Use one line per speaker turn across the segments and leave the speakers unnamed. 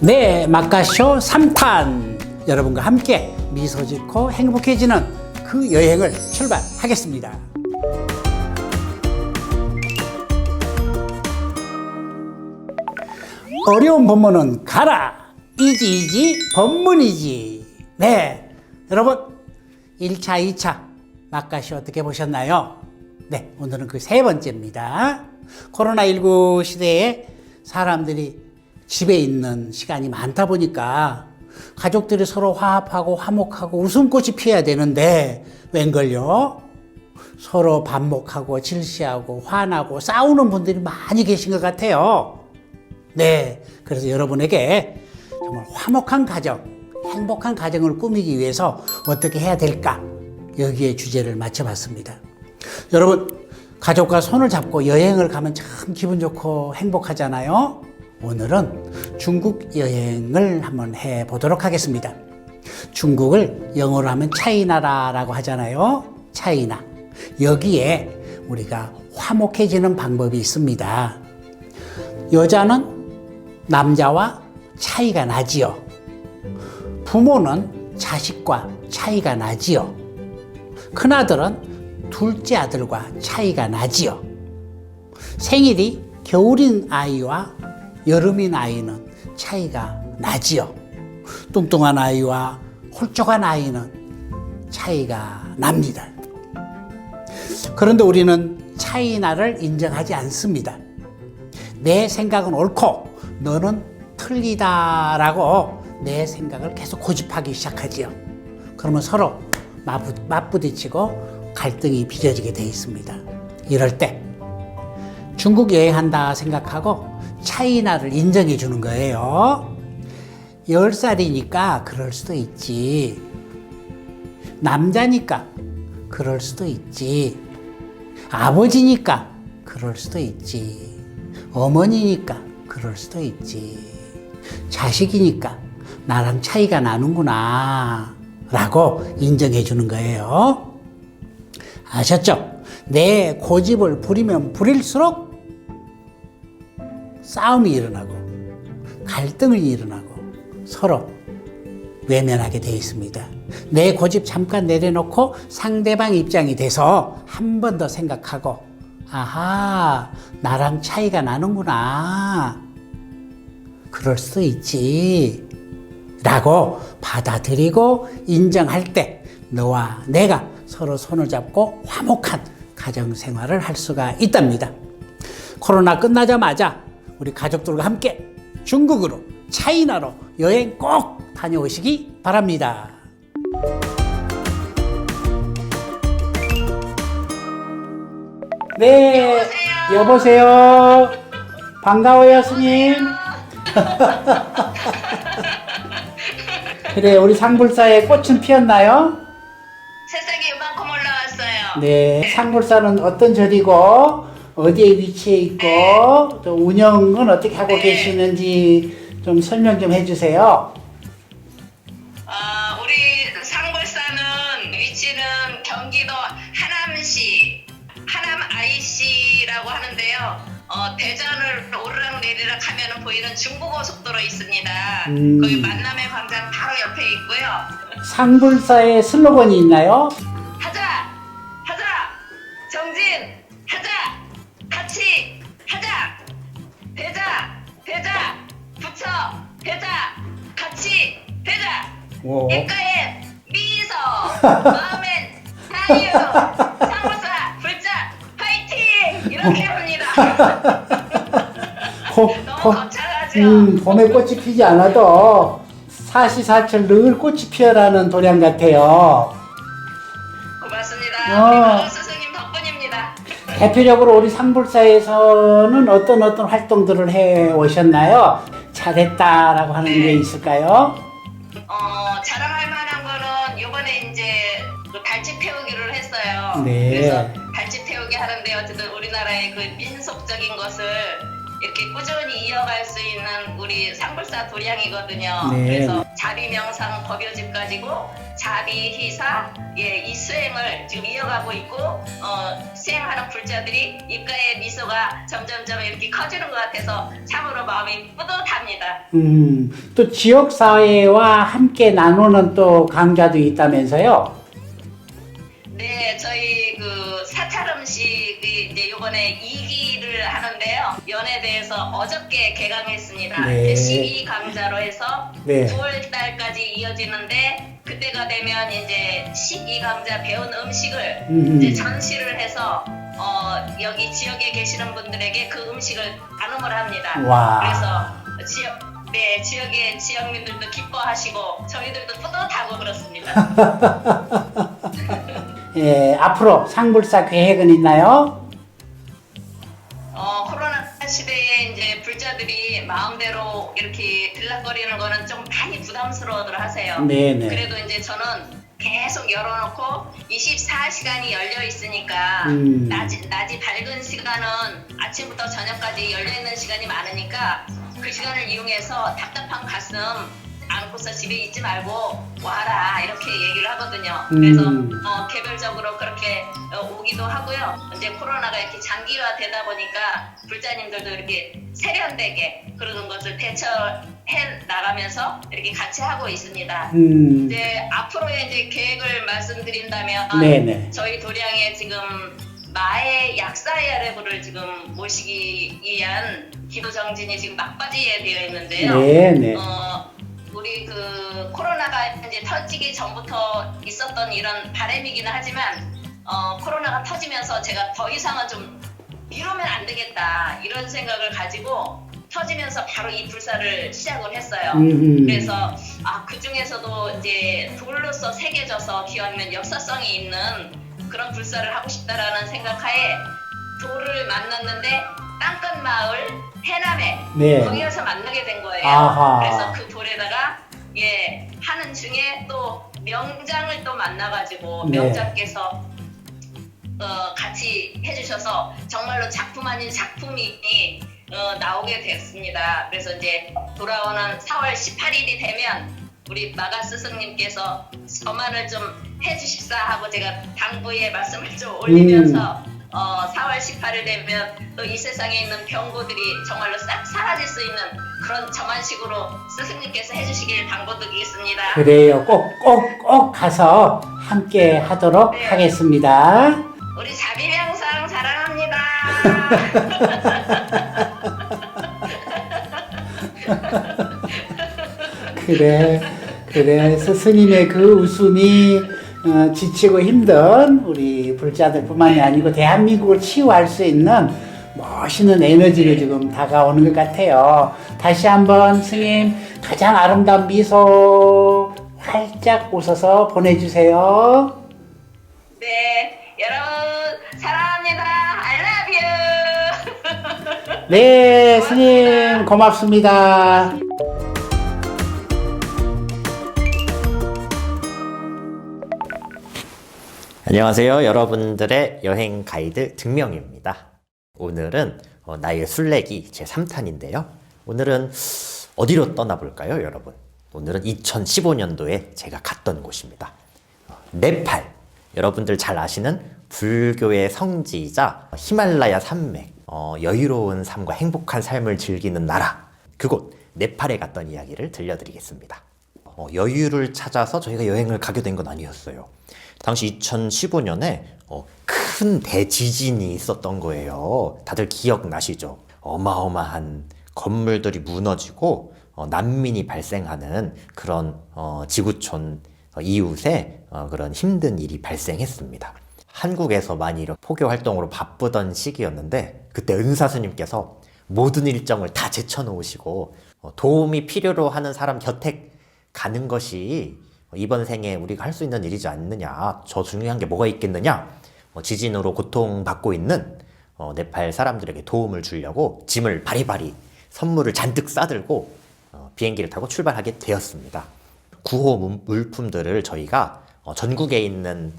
네, 마카쇼 3탄 여러분과 함께 미소 짓고 행복해지는 그 여행을 출발하겠습니다. 어려운 법문은 가라. 이지 이지 법문이지. 네. 여러분, 1차, 2차 마카쇼 어떻게 보셨나요? 네, 오늘은 그 세 번째입니다. 코로나19 시대에 사람들이 집에 있는 시간이 많다 보니까 가족들이 서로 화합하고 화목하고 웃음꽃이 피어야 되는데 웬걸요? 서로 반목하고 질시하고 화나고 싸우는 분들이 많이 계신 것 같아요. 네. 그래서 여러분에게 정말 화목한 가정, 행복한 가정을 꾸미기 위해서 어떻게 해야 될까? 여기에 주제를 맞춰봤습니다. 여러분, 가족과 손을 잡고 여행을 가면 참 기분 좋고 행복하잖아요. 오늘은 중국 여행을 한번 해 보도록 하겠습니다. 중국을 영어로 하면 차이나라라고 하잖아요. 차이나. 여기에 우리가 화목해지는 방법이 있습니다. 여자는 남자와 차이가 나지요. 부모는 자식과 차이가 나지요. 큰아들은 둘째 아들과 차이가 나지요. 생일이 겨울인 아이와 여름인 아이는 차이가 나지요. 뚱뚱한 아이와 홀쭉한 아이는 차이가 납니다. 그런데 우리는 차이나를 인정하지 않습니다. 내 생각은 옳고 너는 틀리다라고 내 생각을 계속 고집하기 시작하지요. 그러면 서로 맞부, 맞부딪히고 갈등이 빚어지게 돼 있습니다. 이럴 때 중국 여행한다 생각하고 차이나를 인정해 주는 거예요. 10살이니까 그럴 수도 있지. 남자니까 그럴 수도 있지. 아버지니까 그럴 수도 있지. 어머니니까 그럴 수도 있지. 자식이니까 나랑 차이가 나는구나. 라고 인정해 주는 거예요. 아셨죠? 내 고집을 부리면 부릴수록 싸움이 일어나고 갈등이 일어나고 서로 외면하게 돼 있습니다. 내 고집 잠깐 내려놓고 상대방 입장이 돼서 한 번 더 생각하고 아하 나랑 차이가 나는구나 그럴 수도 있지 라고 받아들이고 인정할 때 너와 내가 서로 손을 잡고 화목한 가정 생활을 할 수가 있답니다. 코로나 끝나자마자 우리 가족들과 함께 중국으로 차이나로 여행 꼭 다녀오시기 바랍니다. 네, 여보세요. 반가워요, 스님. 그래, 우리 상불사에 꽃은 피었나요?
세상에 이만큼 올라왔어요.
네, 상불사는 어떤 절이고 어디에 위치해 있고 또 운영은 어떻게 하고
네.
계시는지 좀 설명 좀 해주세요.
어, 우리 상벌사는 위치는 경기도 하남시 하남 IC라고 하는데요. 어, 대전을 오르락 내리락 하면 보이는 중부고속도로 있습니다.
음.
거기 만남의 광장 바로 옆에 있고요.
상불사의 슬로건이 있나요?
대자.
오.
입가엔 미소, 마음엔 자유, 상무사, 불자, 파이팅! 이렇게 합니다.
고,
너무
고,
거창하죠?
음, 봄에 꽃이 피지 않아도 사시사철 늘 꽃이 피어라는 도량 같아요.
고맙습니다.
어.
우리 박원 스승님 덕분입니다.
대표적으로 우리 상불사에서는 어떤 어떤 활동들을 해 오셨나요? 잘했다라고 하는 게 있을까요?
어, 자랑할 만한 거는 이번에 이제 그 달치 태우기를 했어요.
네.
그래서 달치 태우기 하는데 어쨌든 우리나라의 그 민속적인 것을 이렇게 꾸준히 이어갈 수 있는 우리 상불사 도량이거든요.
네.
그래서 자비 명상 법요집 가지고 자비 희사 예, 이 수행을 지금 이어가고 있고 어, 수행하는 불자들이 입가에 미소가 점점점 이렇게 커지는 것 같아서 참으로 마음이 뿌듯합니다.
음, 또 지역 사회와 함께 나누는 또 강좌도 있다면서요?
네, 저희 해서 어저께 개강했습니다.
네.
12 강좌로 해서
네.
9월 달까지 이어지는데 그때가 되면 이제 12 강좌 배운 음식을
음.
이제 전시를 해서 어, 여기 지역에 계시는 분들에게 그 음식을 나눔을 합니다.
와.
그래서 지역 네 지역의 지역민들도 기뻐하시고 저희들도 뿌듯하고 그렇습니다.
예, 앞으로 상불사 계획은 있나요?
어, 코로나 시대에 마음대로 이렇게 들락거리는 거는 좀 많이 부담스러워들 하세요.
네네.
그래도 이제 저는 계속 열어놓고 24시간이 열려 있으니까
음.
낮이, 낮이 밝은 시간은 아침부터 저녁까지 열려 있는 시간이 많으니까 그 시간을 이용해서 답답한 가슴 안고서 집에 있지 말고 와라 이렇게 얘기를 하거든요. 그래서
음.
어, 개별적으로 그렇게 이제 코로나가 이렇게 장기화되다 보니까 불자님들도 이렇게 세련되게 그러는 것을 대처해 나가면서 이렇게 같이 하고 있습니다.
음,
이제 앞으로의 이제 계획을 말씀드린다면
네네.
저희 도량에 지금 마의 약사야레부를 지금 모시기 위한 기도 정진이 지금 막바지에 되어 있는데요.
네네.
어, 우리 그 코로나가 이제 터지기 전부터 있었던 이런 바람이기는 하지만 어, 코로나가 터지면서 제가 더 이상은 좀 미루면 안 되겠다 이런 생각을 가지고 터지면서 바로 이 불사를 시작을 했어요.
음,
그래서 아, 그 중에서도 이제 돌로서 새겨져서 기원면 역사성이 있는 그런 불사를 하고 싶다라는 생각하에 돌을 만났는데 땅끝 마을 해남에
네.
거기 가서 만나게 된 거예요.
아하.
그래서 그 돌에다가 예 하는 중에 또 명장을 또 만나가지고
네.
명장께서 어, 같이 해주셔서 정말로 작품 아닌 작품이 어, 나오게 됐습니다. 그래서 이제 돌아오는 4월 18일이 되면 우리 마가 스승님께서 서만을 좀 해주십사 하고 제가 당부의 말씀을 좀 올리면서 어, 4월 18일 되면 또 이 세상에 있는 병고들이 정말로 싹 사라질 수 있는 그런 저만 식으로 스승님께서 해주시길 당부드리겠습니다.
그래요. 꼭, 꼭, 꼭 가서 함께 하도록
네.
하겠습니다.
우리 자비 명상 사랑합니다.
그래, 그래. 스승님의 그 웃음이 어, 지치고 힘든 우리 불자들뿐만이 아니고 대한민국을 치유할 수 있는 멋있는 에너지로 지금 다가오는 것 같아요. 다시 한번 스님 가장 아름다운 미소 활짝 웃어서 보내주세요.
네,
네, 스님 고맙습니다.
안녕하세요. 여러분들의 여행 가이드 등명입니다. 오늘은 어, 나의 술래기 제 3탄인데요. 오늘은 어디로 떠나볼까요, 여러분? 오늘은 2015년도에 제가 갔던 곳입니다. 어, 네팔. 여러분들 잘 아시는 불교의 성지이자 히말라야 산맥, 어, 여유로운 삶과 행복한 삶을 즐기는 나라. 그곳 네팔에 갔던 이야기를 들려드리겠습니다. 어, 여유를 찾아서 저희가 여행을 가게 된 건 아니었어요. 당시 2015년에 어, 큰 대지진이 있었던 거예요. 다들 기억나시죠? 어마어마한 건물들이 무너지고 어, 난민이 발생하는 그런 어, 지구촌 어, 이웃에 어, 그런 힘든 일이 발생했습니다. 한국에서 많이 이런 포교 활동으로 바쁘던 시기였는데 그때 은사스님께서 모든 일정을 다 제쳐놓으시고 어, 도움이 필요로 하는 사람 곁에 가는 것이 이번 생에 우리가 할 수 있는 일이지 않느냐. 저 중요한 게 뭐가 있겠느냐. 어, 지진으로 고통받고 있는 어, 네팔 사람들에게 도움을 주려고 짐을 바리바리 선물을 잔뜩 싸들고 어, 비행기를 타고 출발하게 되었습니다. 구호 물- 물품들을 저희가 어, 전국에 있는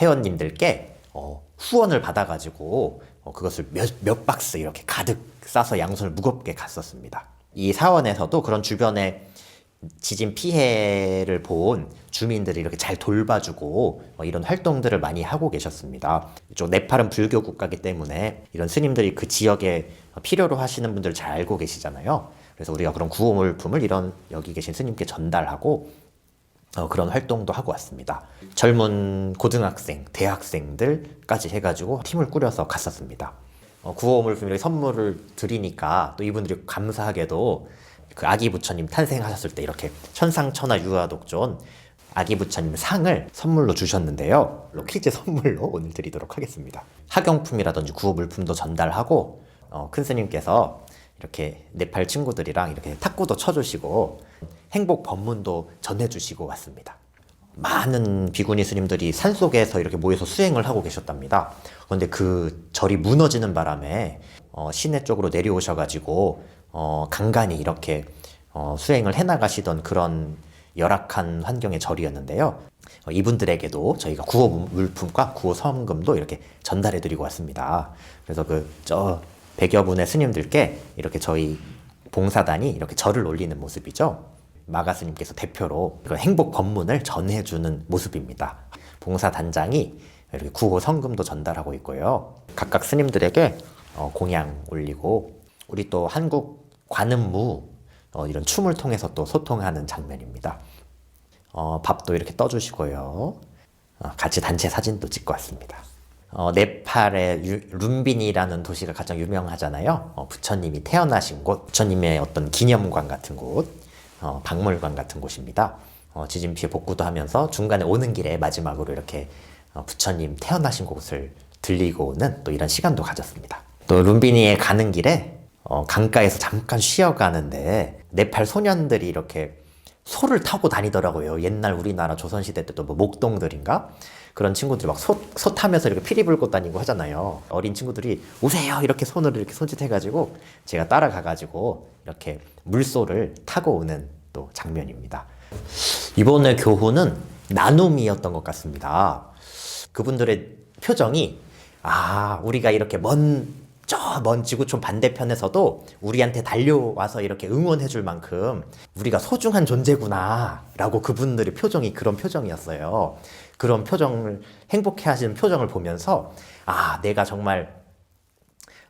회원님들께 어, 후원을 받아가지고 어, 그것을 몇, 몇 박스 이렇게 가득 싸서 양손을 무겁게 갔었습니다. 이 사원에서도 그런 주변에 지진 피해를 본 주민들이 이렇게 잘 돌봐주고 어, 이런 활동들을 많이 하고 계셨습니다. 이쪽 네팔은 불교 국가이기 때문에 이런 스님들이 그 지역에 필요로 하시는 분들 잘 알고 계시잖아요. 그래서 우리가 그런 구호물품을 이런 여기 계신 스님께 전달하고 어, 그런 활동도 하고 왔습니다. 젊은 고등학생, 대학생들까지 해가지고 팀을 꾸려서 갔었습니다. 어, 구호물품 이렇게 선물을 드리니까 또 이분들이 감사하게도 그 아기 부처님 탄생하셨을 때 이렇게 천상천하 유아독존 아기 부처님 상을 선물로 주셨는데요. 퀴즈 선물로 오늘 드리도록 하겠습니다. 학용품이라든지 구호 물품도 전달하고 어, 큰 스님께서 이렇게 네팔 친구들이랑 이렇게 탁구도 쳐주시고 행복 법문도 전해주시고 왔습니다. 많은 비구니 스님들이 산 속에서 이렇게 모여서 수행을 하고 계셨답니다. 그런데 그 절이 무너지는 바람에 어, 시내 쪽으로 내려오셔가지고 어, 간간히 이렇게 어, 수행을 해나가시던 그런 열악한 환경의 절이었는데요. 어, 이분들에게도 저희가 구호 물- 물품과 구호 성금도 이렇게 전달해드리고 왔습니다. 그래서 그 저 백여 분의 스님들께 이렇게 저희 봉사단이 이렇게 절을 올리는 모습이죠. 마가 스님께서 대표로 이런 행복 법문을 전해주는 모습입니다. 봉사단장이 이렇게 구호 성금도 전달하고 있고요. 각각 스님들에게 어, 공양 올리고 우리 또 한국 관음무 어, 이런 춤을 통해서 또 소통하는 장면입니다. 어, 밥도 이렇게 떠주시고요. 어, 같이 단체 사진도 찍고 왔습니다. 어, 네팔의 유- 룸빈이라는 도시가 가장 유명하잖아요. 어, 부처님이 태어나신 곳, 부처님의 어떤 기념관 같은 곳, 어, 박물관 같은 곳입니다. 어, 지진 피해 복구도 하면서 중간에 오는 길에 마지막으로 이렇게 어, 부처님 태어나신 곳을 들리고 오는 또 이런 시간도 가졌습니다. 또 룸비니에 가는 길에 어, 강가에서 잠깐 쉬어가는데 네팔 소년들이 이렇게 소를 타고 다니더라고요. 옛날 우리나라 조선시대 때도 뭐 목동들인가? 그런 친구들이 막 소, 소 타면서 이렇게 피리 불고 다니고 하잖아요. 어린 친구들이 오세요! 이렇게 손을 이렇게 손짓해가지고 제가 따라가가지고 이렇게 물소를 타고 오는 또 장면입니다. 이번에 교훈은 나눔이었던 것 같습니다. 그분들의 표정이 아 우리가 이렇게 먼 저 먼 지구촌 반대편에서도 우리한테 달려와서 이렇게 응원해 줄 만큼 우리가 소중한 존재구나 라고 그분들의 표정이 그런 표정이었어요. 그런 표정을 행복해 하시는 표정을 보면서 아 내가 정말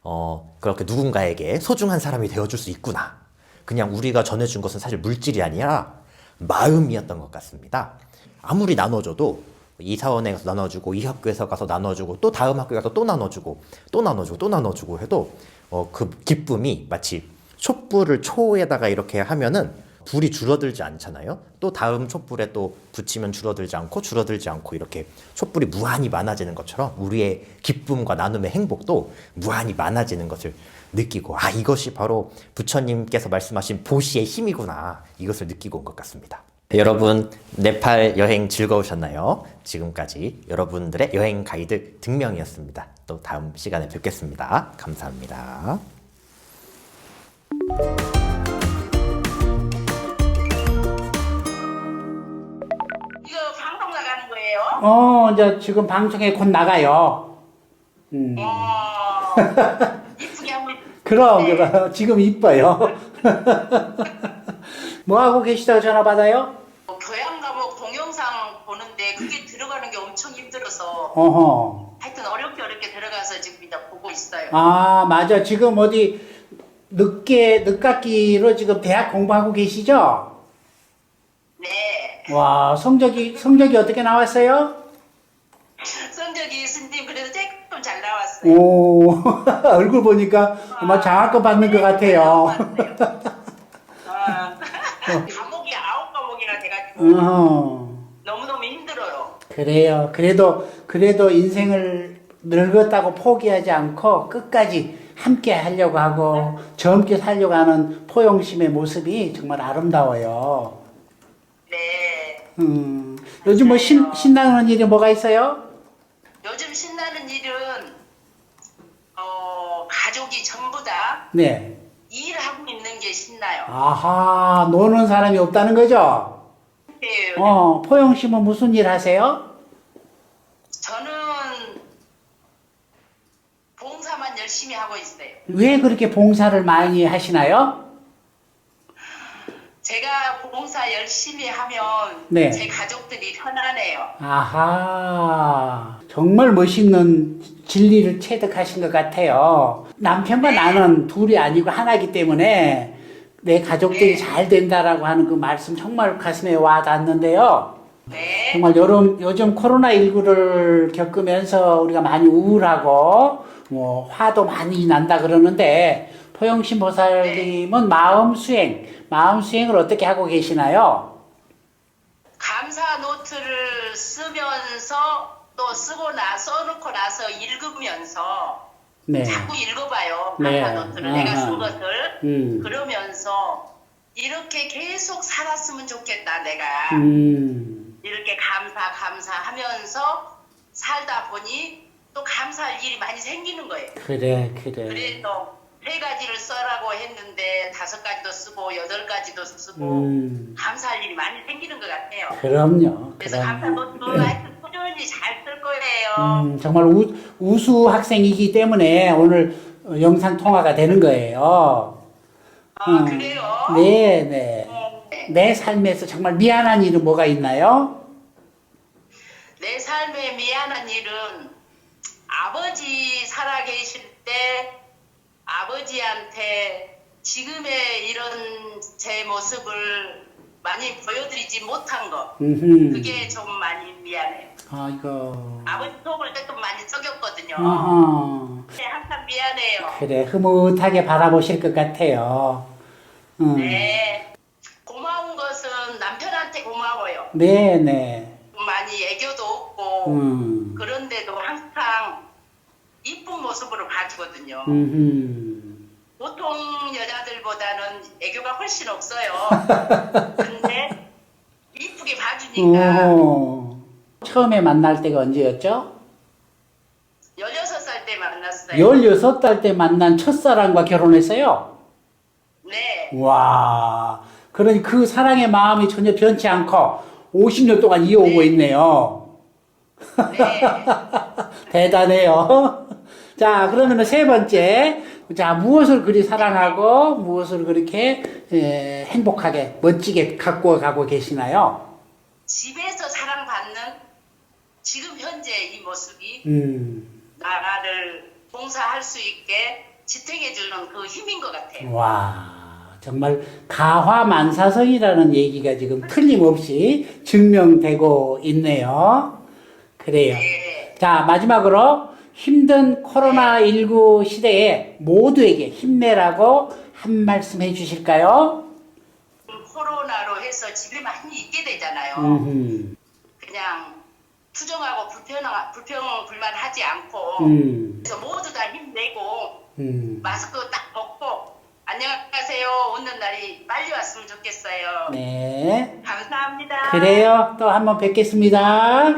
어, 그렇게 누군가에게 소중한 사람이 되어 줄 수 있구나. 그냥 우리가 전해 준 것은 사실 물질이 아니라 마음이었던 것 같습니다. 아무리 나눠줘도 이 사원에 가서 나눠주고 이 학교에서 가서 나눠주고 또 다음 학교에 가서 또 나눠주고 또 나눠주고 또 나눠주고 해도 어, 그 기쁨이 마치 촛불을 초에다가 이렇게 하면은 불이 줄어들지 않잖아요. 또 다음 촛불에 또 붙이면 줄어들지 않고 줄어들지 않고 이렇게 촛불이 무한히 많아지는 것처럼 우리의 기쁨과 나눔의 행복도 무한히 많아지는 것을 느끼고 아 이것이 바로 부처님께서 말씀하신 보시의 힘이구나 이것을 느끼고 온 것 같습니다. 여러분 네팔 여행 즐거우셨나요? 지금까지 여러분들의 여행 가이드 등명이었습니다. 또 다음 시간에 뵙겠습니다. 감사합니다.
이거 방송 나가는 거예요?
어, 이제 지금 방송에 곧 나가요. 음.
와 이쁘게 한번
그럼,
네.
그럼. 지금 이뻐요. 뭐 하고 계시다가 전화 받아요?
뭐 교양 과목 동영상 보는데 그게 들어가는 게 엄청 힘들어서
어허.
하여튼 어렵게 어렵게 들어가서 지금 이제 보고 있어요.
아, 맞아. 지금 어디 늦게, 늦깎이로 지금 대학 공부하고 계시죠?
네.
와, 성적이, 성적이 어떻게 나왔어요?
성적이 스님 그래도 조금 잘 나왔어요.
오, 얼굴 보니까 아마 장학금 받는 것 같아요.
아, 과목이 아홉 과목이나 돼가지고
어허.
너무너무 힘들어요.
그래요. 그래도, 그래도 인생을 늙었다고 포기하지 않고 끝까지 함께 하려고 하고 젊게 살려고 하는 포용심의 모습이 정말 아름다워요.
네.
음, 요즘 뭐 신, 신나는 일이 뭐가 있어요?
요즘 신나는 일은 어, 가족이 전부 다
네.
일하고 있는 게 신나요.
아하, 노는 사람이 없다는 거죠?
네,
어, 포용심은 무슨 일 하세요?
저는 봉사만
열심히 하고 있어요.
왜 그렇게 봉사를 많이 하시나요?
제가 봉사 열심히 하면
네.
제 가족들이 편안해요.
아하, 정말 멋있는 진리를 체득하신 것 같아요. 남편과 나는 둘이 아니고 하나이기 때문에 내 가족들이
네.
잘 된다라고 하는 그 말씀 정말 가슴에 와 닿는데요.
네.
정말 요즘, 요즘 코로나19를 겪으면서 우리가 많이 우울하고, 뭐, 화도 많이 난다 그러는데, 포영신 보살님은 마음 수행, 마음 수행을 어떻게 하고 계시나요?
감사 노트를 쓰면서 또 쓰고 나 써놓고 나서 읽으면서
네.
자꾸 읽어봐요.
네.
감사 노트를 내가
아하.
쓴 것을
음.
그러면서 이렇게 계속 살았으면 좋겠다 내가
음,
이렇게 감사 감사하면서 살다 보니 또 감사할 일이 많이 생기는 거예요.
그래, 그래.
그래서 세 가지를 써라고 했는데 다섯 가지도 쓰고 여덟 가지도 쓰고
음,
감사할 일이 많이 생기는 것 같아요.
그럼요.
그래서 감사
그럼요.
노트도 하여튼 꾸준히 잘쓸 거예요.
음, 정말 우, 우수 학생이기 때문에 오늘 어, 영상 통화가 되는 거예요.
아
음.
그래요?
네, 네.
네.
내 삶에서 정말 미안한 일은 뭐가 있나요?
내 삶에 미안한 일은 아버지 살아계실 때 아버지한테 지금의 이런 제 모습을 많이 보여드리지 못한 거
음흠.
그게 좀 많이 미안해요.
아이고.
아버지 속을 조금 많이 썩였거든요.
어허.
네, 항상 미안해요.
그래, 흐뭇하게 바라보실 것 같아요. 음.
네. 고마운 것은 남편한테 고마워요.
네, 네.
많이 애교도 없고
음.
그런데도 항상 이쁜 모습으로 봐주거든요.
음흠.
보통 여자들보다는 애교가 훨씬 없어요. 근데 이쁘게 봐주니까
오. 처음에 만날 때가 언제였죠?
16살 때 만났어요.
16살 때 만난 첫사랑과 결혼했어요?
네.
와. 그러니 그 사랑의 마음이 전혀 변치 않고 50년 동안 이어오고
네.
있네요.
네.
대단해요. 자, 그러면 세 번째. 자, 무엇을 그리 사랑하고 무엇을 그렇게 에, 행복하게, 멋지게 갖고 가고 계시나요?
집에서 지금 현재 이 모습이
음,
나라를 봉사할 수 있게 지탱해 주는 그 힘인 것 같아요.
와. 정말 가화만사성이라는 얘기가 지금 틀림없이 증명되고 있네요. 그래요.
네.
자, 마지막으로 힘든 코로나19 시대에 모두에게 힘내라고 한 말씀 해 주실까요?
코로나로 해서 집에 많이 있게 되잖아요.
음흠.
그냥 투정하고 불평, 불평 불만하지 않고
음,
그래서 모두 다 힘내고
음.
마스크 딱 벗고 안녕하세요 웃는 날이 빨리 왔으면 좋겠어요.
네.
감사합니다.
그래요. 또 한번 뵙겠습니다.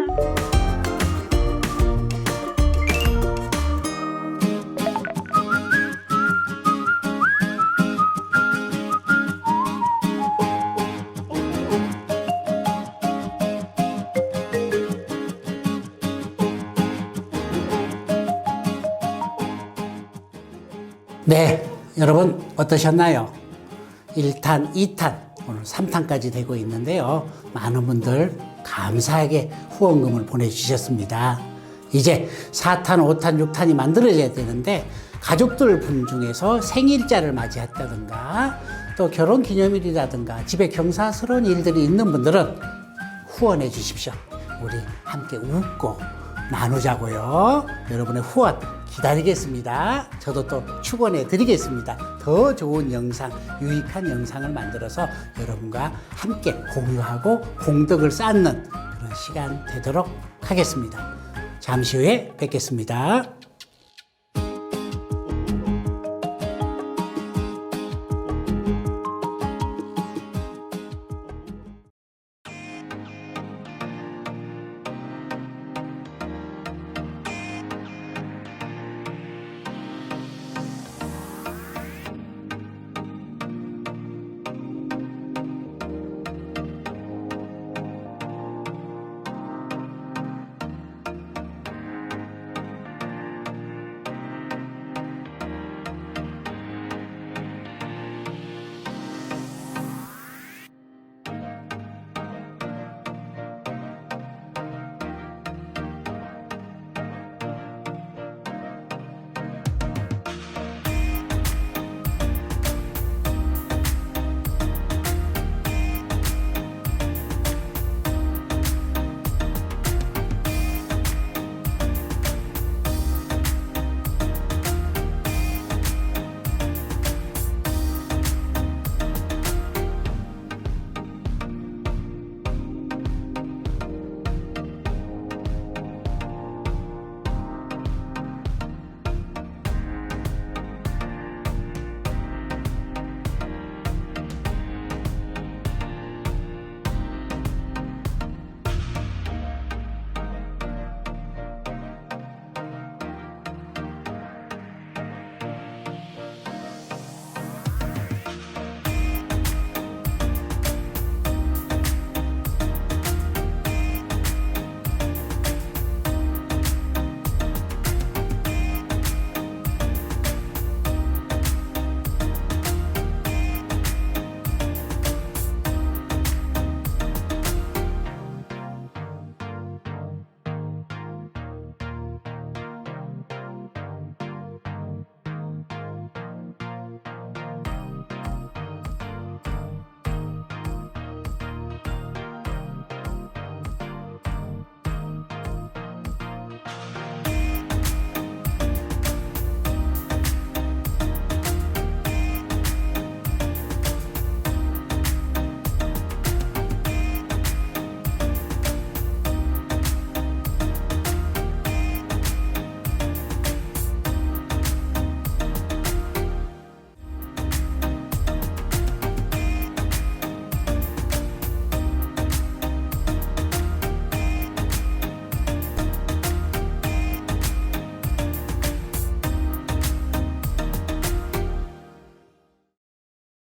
여러분 어떠셨나요? 1탄, 2탄, 오늘 3탄까지 되고 있는데요. 많은 분들 감사하게 후원금을 보내주셨습니다. 이제 4탄, 5탄, 6탄이 만들어져야 되는데 가족들 분 중에서 생일자를 맞이했다든가 또 결혼 기념일이라든가 집에 경사스러운 일들이 있는 분들은 후원해 주십시오. 우리 함께 웃고 나누자고요. 여러분의 후원 기다리겠습니다. 저도 또 축원해 드리겠습니다. 더 좋은 영상, 유익한 영상을 만들어서 여러분과 함께 공유하고 공덕을 쌓는 그런 시간 되도록 하겠습니다. 잠시 후에 뵙겠습니다.